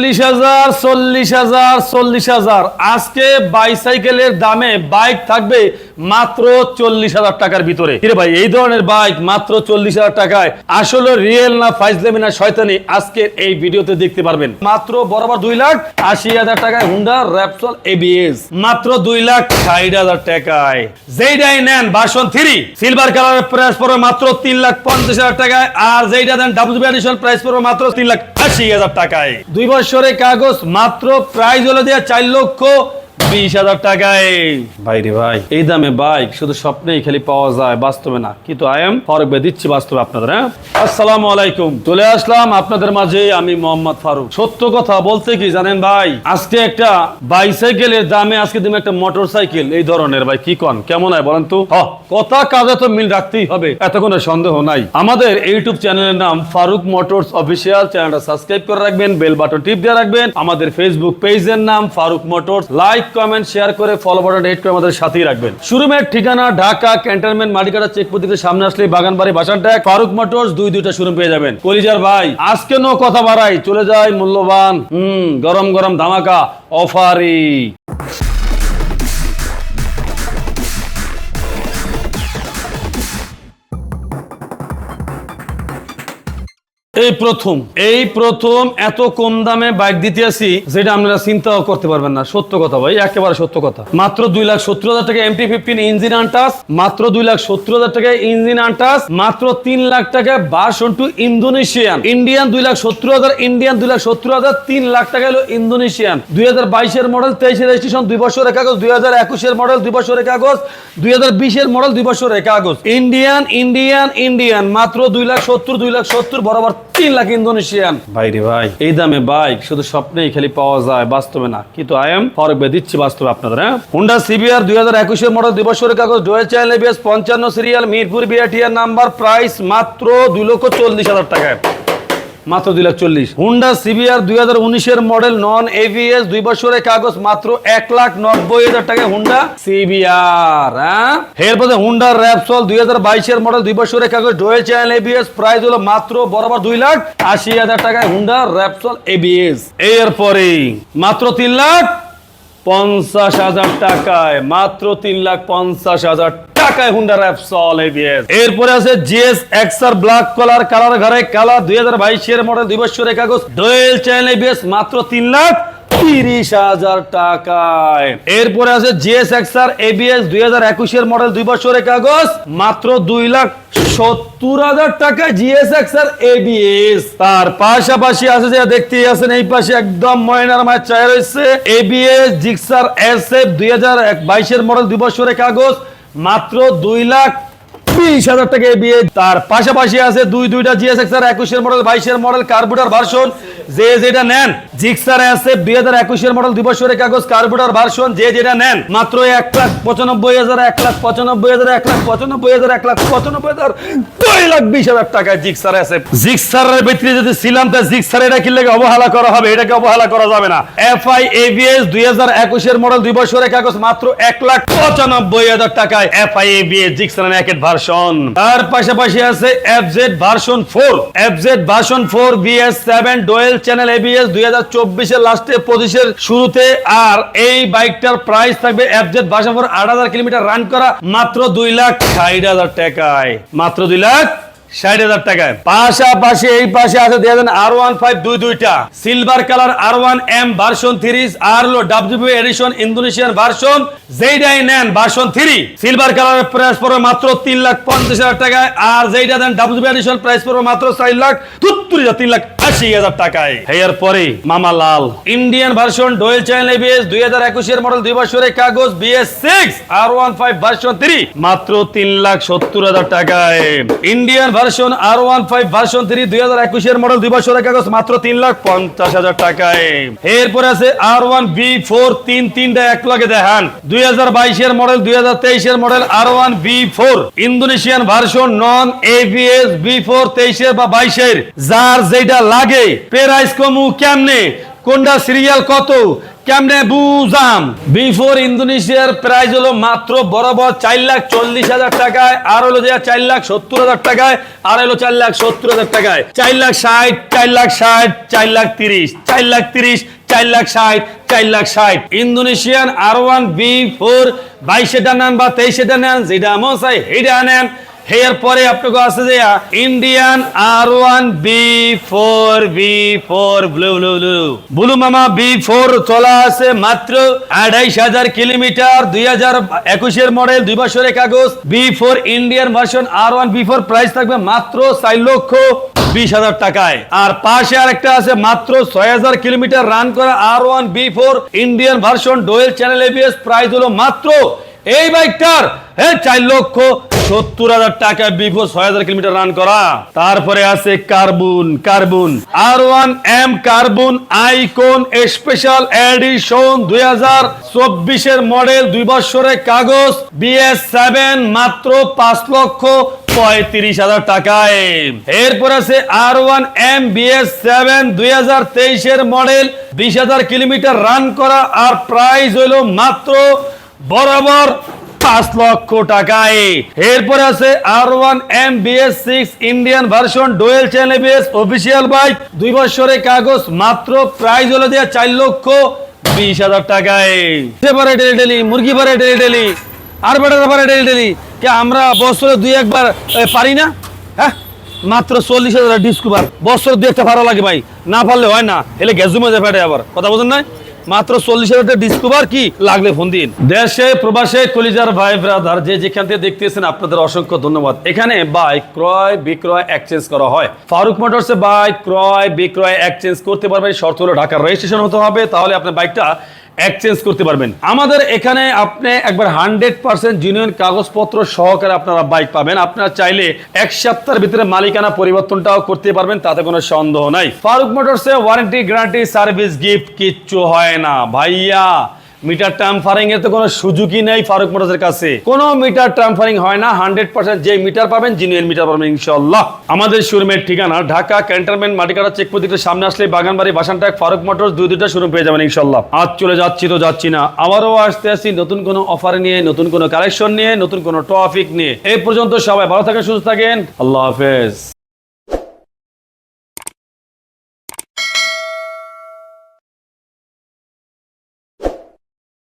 চল্লিশ হাজার চল্লিশ হাজার চল্লিশ হাজার। আজকে বাইসাইকেলের দামে বাইক থাকবে মাত্র চল্লিশ হাজার টাকার ভিতরে। ভাই, এই ধরনের বাইক মাত্র চল্লিশ হাজার টাকায়। আসলে রিয়েল না ফাইজলেমি না শয়তানি আজকে এই ভিডিওতে দেখতে পারবেন। মাত্র বরাবর দুই লাখ আশি হাজার টাকায় হুন্ডা র্যাপসল এবিএস। মাত্র দুই লাখ ষাট হাজার টাকায়। যেইটাই নেন বাসন থ্রি, সিলভার কালারের প্রাইস পড়বে মাত্র তিন লাখ পঞ্চাশ হাজার টাকায়। আর যেইটা দেন ডাব্লিউ প্রাইস পড়বে মাত্র তিন লাখ আশি হাজার টাকায়। দুই বছরের কাগজ মাত্র প্রাইজ হলো দেওয়া চার লক্ষ বিশ হাজার টাকায়। ভাইরে ভাই। এই দামে বাইক শুধু স্বপ্নেই খালি পাওয়া যায় বাস্তবে না। কিন্তু আই এম ফরক দিচ্ছি বাস্তবে আপনাদের হ্যাঁ? আসসালামু আলাইকুম। চলে আসলাম আপনাদের মাঝে আমি মোহাম্মদ ফারুক। সত্য কথা বলতে কি জানেন ভাই? আজকে একটা বাইসাইকেলের দামে আজকে দিন একটা মোটর সাইকেল এই ধরনের ভাই কি কন? কেমন হয় বলেন তো? কথা কাজে তো মিল রাখতেই হবে এত কোনো সন্দেহ নাই। আমাদের ইউটিউব চ্যানেলের নাম ফারুক মোটরস অফিসিয়াল চ্যানেলটা সাবস্ক্রাইব করে রাখবেন বেল বাটন টিপ দিয়ে রাখবেন। আমাদের ফেসবুক পেজের নাম Farooq motors like comment share করে ফলো বাটন রেড করে আমাদের সাথেই রাখবেন। শোরুমের ঠিকানা, ঢাকা ক্যান্টনমেন্ট মাটিকাটা চেক প্রতীকের সামনে আসলে বাগানবাড়ি বাসার ট্যাগ ফারুক মোটরস দুই দুইটা শোরুম পেয়ে যাবেন। কলিজার ভাই, আজকে নো কথা বাড়াই, চলে যায় মূল্যবান, হুম, গরম গরম ধামাকা অফারি এই প্রথম এই প্রথম এত কম দামে বাইক দিতে আসি, যেটা আপনারা চিন্তাও করতে পারবেন না। সত্য কথা ভাই, একেবারে সত্য কথা। মাত্র দুই লাখ সত্তর হাজার টাকা এমটি ফিফটিন ইঞ্জিন আনটাস মাত্র দুই লাখ সত্তর হাজার টাকা ইঞ্জিন আনটাস মাত্র তিন লাখ টাকা বাসন টু ইন্দোনেশিয়ান ইন্ডিয়ান দুই লাখ সত্তর হাজার ইন্ডিয়ান দুই লাখ সত্তর হাজার, তিন লাখ টাকা হলো ইন্দোনেশিয়ান দুই হাজার বাইশের মডেল তেইশের রেজিস্ট্রেশন দুই বছরের কাগজ, দুই হাজার একুশের মডেল দুই বছরের কাগজ, দুই হাজার বিশের মডেল দুই বছরের কাগজ। ইন্ডিয়ান ইন্ডিয়ান ইন্ডিয়ান মাত্র দুই লাখ সত্তর, দুই লাখ সত্তর, বরাবর তিন লাখ ইন্দোনেশিয়ান। ভাই রে ভাই। এই দামে বাইক শুধু স্বপ্নেই খালি পাওয়া যায় বাস্তবে না। কিন্তু আই এম ফরক দিচ্ছি বাস্তবে আপনাদের হ্যাঁ? হুন্ডা সিবিআর দুই হাজার একুশের মডেল দুই বছরের কাগজ ডোয়েল চ্যানেল বিএস পঞ্চান্ন সিরিয়াল মিরপুর বিআটিআর নাম্বার প্রাইস মাত্র দুই লক্ষ চল্লিশ হাজার টাকায়। মাত্র দুই লাখ চল্লিশ। হুন্ডা সিবিআর দুই হাজার উনিশের মডেল নন এভিএস দুই বছরের কাগজ, মাত্র এক লাখ নব্বই হাজার টাকা হুন্ডা সিবিআর হ্যাঁ? এরপরে হুন্ডা র্যাপসল দুই হাজার বাইশের মডেল দুই বছরের কাগজ ডোয়েল চ্যানেল এবিএস প্রাইস হলো মাত্র বরাবর দুই লাখ আশি হাজার টাকায় হুন্ডা র্যাপসল এবিএস এরপরে মাত্র তিন লাখ পঞ্চাশ হাজার টাকায়, মাত্র তিন লাখ পঞ্চাশ হাজার টাকায় হুন্ডা র্যাপসল এবিএস এরপরে আছে GS XR black colour colour ঘরে কালার দুই হাজার বাইশের মডেল দুই বছরের কাগজ ডোয়েল চ্যানেল এবিএস মাত্র তিন লাখ তিরিশ হাজার টাকায়। এরপরে আছে জিএস এক্সআর এবিএস দুই হাজার একুশের মডেল দুই বছরের কাগজ, মাত্র দুই লাখ সত্তর হাজার টাকা জিএস এক্সআর এবিএস তার পাশাপাশি আছে যে দেখতে আছেন, এই পাশে একদম ময়নার মায়ের চায় রয়েছে এবিএস জিক্সার এস এফ দুই হাজার বাইশের মডেল দুই বছরের কাগজ মাত্র দুই লাখ হাজার টাকা বিয়ে। তার পাশাপাশি আছে দুই, দুইটা একুশের মডেল বাইশের মডেল কার্বুটার ভার্সন যে যেটা নেন। জিক্সার আছে দুই হাজার একুশের মডেল বছরের কাগজ কার্বুটার ভার্সন যে যেটা নেন। মাত্র এক লাখ পঁচানব্বই হাজার, এক লাখ পঁচানব্বই হাজার, এক লাখ পঁচানব্বই হাজার, এক লাখ পঁচানব্বই হাজার, দুই লাখ বিশ হাজার টাকা জিক্সার আছে। জিক্সারের ভিতরে যদি ছিলাম, তা জিক্সার এটা কিনলে অবহেলা করা হবে? এটাকে অবহেলা করা যাবে না। এফ আই এভিএস দুই হাজার একুশের মডেল দুই বছরের কাগজ, মাত্র এক লাখ পঁচানব্বই হাজার টাকায় F I ABS Gixxer naked version তার পাশাপাশি আছে F Z version four FZ version four BS seven dual channel ABS দুই হাজার চব্বিশের লাস্টে পঁচিশের শুরুতে। আর এই বাইকটার প্রাইস থাকবে এফ জেড ভার্সন ফোর আট হাজার কিলোমিটার রান করা মাত্র দুই লাখ ষাট হাজার টাকায়। মাত্র দুই লাখ ষাট হাজার টাকায়। পাশাপাশি এই পাশে আছে দিয়ে দেন আর ওয়ান ফাইভ দুই দুইটা। Silver colour R one M version three R edition Indonesian version মাত্র তিন লাখ পঞ্চাশ মাত্র তিন লাখ ভার্সন দুই মডেল দুই কাগজ ফাইভ ভার্সন মাত্র তিন lakh Indian version R one five version three দুই হাজার একুশের মডেল দুই বছরের কাগজ, মাত্র তিন লাখ পঞ্চাশ হাজার টাকায়। এরপরে আছে আর ওয়ান বি ফোর তিন তিনটা এক লগে দেখান। দুই হাজার বাইশের মডেল দুই হাজার তেইশের model R one B four Indonesian version non ABS B four তেইশের বা বাইশের। যার যেটা লাগে প্রাইস কমু কেমনে? কোনটা সিরিয়াল কত? কেমনে বুঝাম? বিফোর ইন্দোনেশিয়ার প্রাইস হলো মাত্র বরাবর চার লাখ চল্লিশ হাজার টাকায়, আর হলো যে চার লাখ সত্তর হাজার টাকায়, আর হলো চার লাখ সত্তর হাজার টাকায়। চার লাখ ষাট, চার লাখ ষাট, চার লাখ তিরিশ, চার লাখ তিরিশ, চার লাখ ষাট, চার লাখ ষাট। Indonesian R one B four বাইশেটা নেন বা তেইশেটা নেন যেটা মন চাই নেন এর পরে আপনাকে আছে যে Indian R one V four V four blue blue blue blue মামা বি ফোর চলা আছে মাত্র আড়াইশ হাজার কিলোমিটার, দুই হাজার একুশের মডেল দুই বছরের কাগজ। V four Indian version R one V four price থাকবে মাত্র চার লক্ষ বিশ হাজার টাকায়। আর পাশে আরেকটা আছে মাত্র ছয় হাজার কিলোমিটার রান করা R one V four Indian version dual channel ABS price হলো মাত্র এই বাইকটার হ্যাঁ চার লক্ষ সত্তর হাজার টাকা বিফোর ছয় হাজার কিলোমিটার রান করা। তারপরে আছে carbon carbon. R one M carbon, icon special edition দুই হাজার চব্বিশের মডেল দুই বছরের কাগজ বিএস সেভেন মাত্র পাঁচ লক্ষ পঁয়ত্রিশ হাজার টাকায়। এরপর আছে R one M BS seven দুই হাজার তেইশের মডেল বিশ হাজার কিলোমিটার রান করা। আর প্রাইস হইল মাত্র বরাবর পাঁচ লক্ষ টাকায়। এরপরে আছে R one M BS six Indian version dual channel ABS official bike দুই বছরের কাগজ মাত্র প্রাইজ হলো দেওয়া চার লক্ষ বিশ হাজার টাকায়। পারে ডেলি ডেলি মুরগি পারে ডেলি ডেলি আর বেটার পারে ডেলি ডেলি কে আমরা বছরে দুই একবার পারি না? হ্যাঁ? মাত্র চল্লিশ হাজার ডিসকুবার বছর দুই একটা ভালো লাগে ভাই। না পারলে হয় না এলে গ্যাস জমে যায় ফেটে আবার। কথা বলছেন না মাত্র চল্লিশ হাজার ডিসকভার কি লাগলে ফোন দিন। দেশে, প্রবাসে, কলিজার ভাই ব্রাদার যে যেখান থেকে দেখতেছেন, আপনাদের অসংখ্য ধন্যবাদ। এখানে বাইক ক্রয়, বিক্রয় এক্সচেঞ্জ করা হয়। ফারুক মোটরসে বাইক ক্রয়, বিক্রয় এক্সচেঞ্জ করতে পারবেন। শর্ত হলো ঢাকার রেজিস্ট্রেশন হতে হবে। তাহলে আপনার বাইকটা এক্সচেঞ্জ করতে পারবেন। আমাদের এখানে আপনি একবার হান্ড্রেড পার্সেন্ট জিনিয়ন কাগজপত্র সহকারে আপনারা বাইক পাবেন। আপনারা চাইলে এক সপ্তাহের ভিতরে মালিকানা পরিবর্তনটাও করতে পারবেন, তাতে কোনো সন্দেহ নাই। ফারুক মোটরসে ওয়ারেন্টি গ্যারান্টি সার্ভিস গিফট কিচ্ছু হয় না। ভাইয়া মিটার ট্রাম্পারিং এর তো কোনো সুযোগই নেই ফারুক মোটরসের কাছে। কোনো মিটার ট্রাম্পারিং হয় না হান্ড্রেড পার্সেন্ট যে মিটার পাবেন জিনিয়ান মিটার পাবেন ইনশাল্লাহ আমাদের শোরুমের ঠিকানা, ঢাকা ক্যান্টনমেন্ট, মাটিকাটা চেক প্রতীকের সামনে আসলে বাগানবাড়ি, বাসানটাক, ফারুক মোটরস, দুই দুইটা শোরুম পেয়ে যাবেন ইনশাল্লাহ আজ চলে যাচ্ছি তো যাচ্ছি না, আবারও আসতে আসি নতুন কোনো অফার নিয়ে, নতুন কোনো কালেকশন নিয়ে, নতুন কোনো টপিক নিয়ে। এই পর্যন্ত সবাই ভালো থাকেন, সুস্থ থাকেন, আল্লাহ হাফেজ।